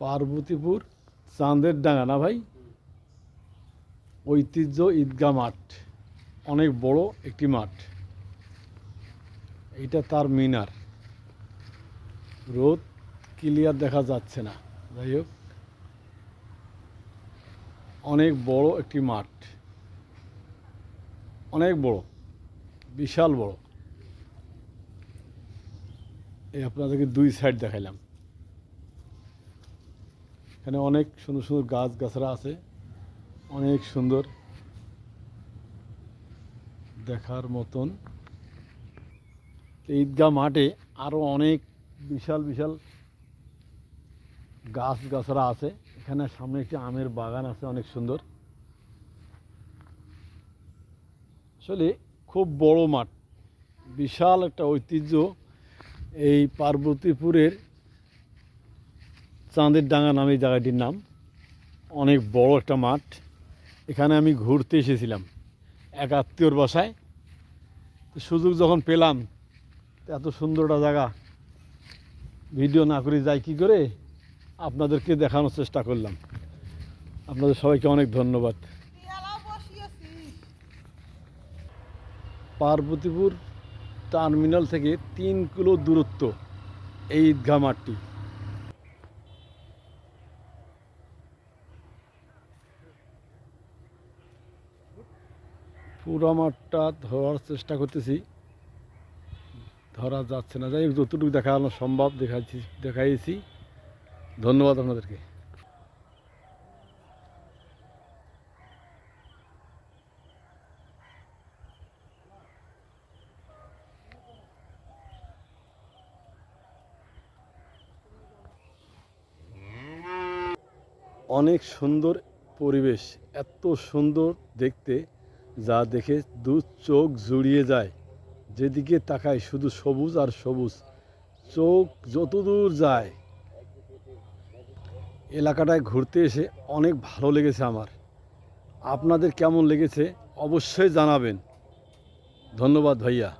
পার্বতীপুর, চাঁদের ডাঙ্গা। না ভাই? ঐতিহ্য ঈদগাহ মাঠ। অনেক বড় একটি মাঠ। এইটা তার মিনার। রোদ ক্লিয়ার দেখা যাচ্ছে না। যাই হোক। অনেক বড় একটি মাঠ। অনেক বড়। বিশাল বড়। এই আপনাদেরকে দুই সাইড দেখাইলাম। এখানে অনেক সুন্দর সুন্দর গাছ গাছরা আছে। অনেক সুন্দর দেখার মতন। ঈদগাহ মাঠে আরও অনেক বিশাল বিশাল গাছ গাছরা আছে। এখানে সামনে একটি আমের বাগান আছে, অনেক সুন্দর। আসলে খুব বড় মাঠ, বিশাল একটা ঐতিহ্য এই পার্বতীপুরের চাঁদের ডাঙ্গা নামে জায়গাটির নাম। অনেক বড় একটা মাঠ। এখানে আমি ঘুরতে এসেছিলাম এক আত্মীয়র বাসায়। সুযোগ যখন পেলাম এত সুন্দর একটা জায়গা। ভিডিও না করে যাই কী করে? আপনাদেরকে দেখানোর চেষ্টা করলাম। আপনাদের সবাইকে অনেক ধন্যবাদ। পার্বতীপুর টার্মিনাল থেকে তিন কিলো দূরত্ব এই ঈদগাহ মাঠটি। পুরো মাঠটা ধরার চেষ্টা করতেছি। ধরা যাচ্ছে না। যাই যতটুকু দেখানো সম্ভব দেখাচ্ছি দেখাইছি। ধন্যবাদ আপনাদেরকে। অনেক সুন্দর পরিবেশ, এত সুন্দর দেখতে। যা দেখে দু চোখ জুড়িয়ে যায়। যেদিকে তাকায় শুধু সবুজ আর সবুজ। চোখ যত দূর যায়। এলাকাটায় ঘুরতে এসে অনেক ভালো লেগেছে আমার। আপনাদের কেমন লেগেছে অবশ্যই জানাবেন। ধন্যবাদ ভাইয়া।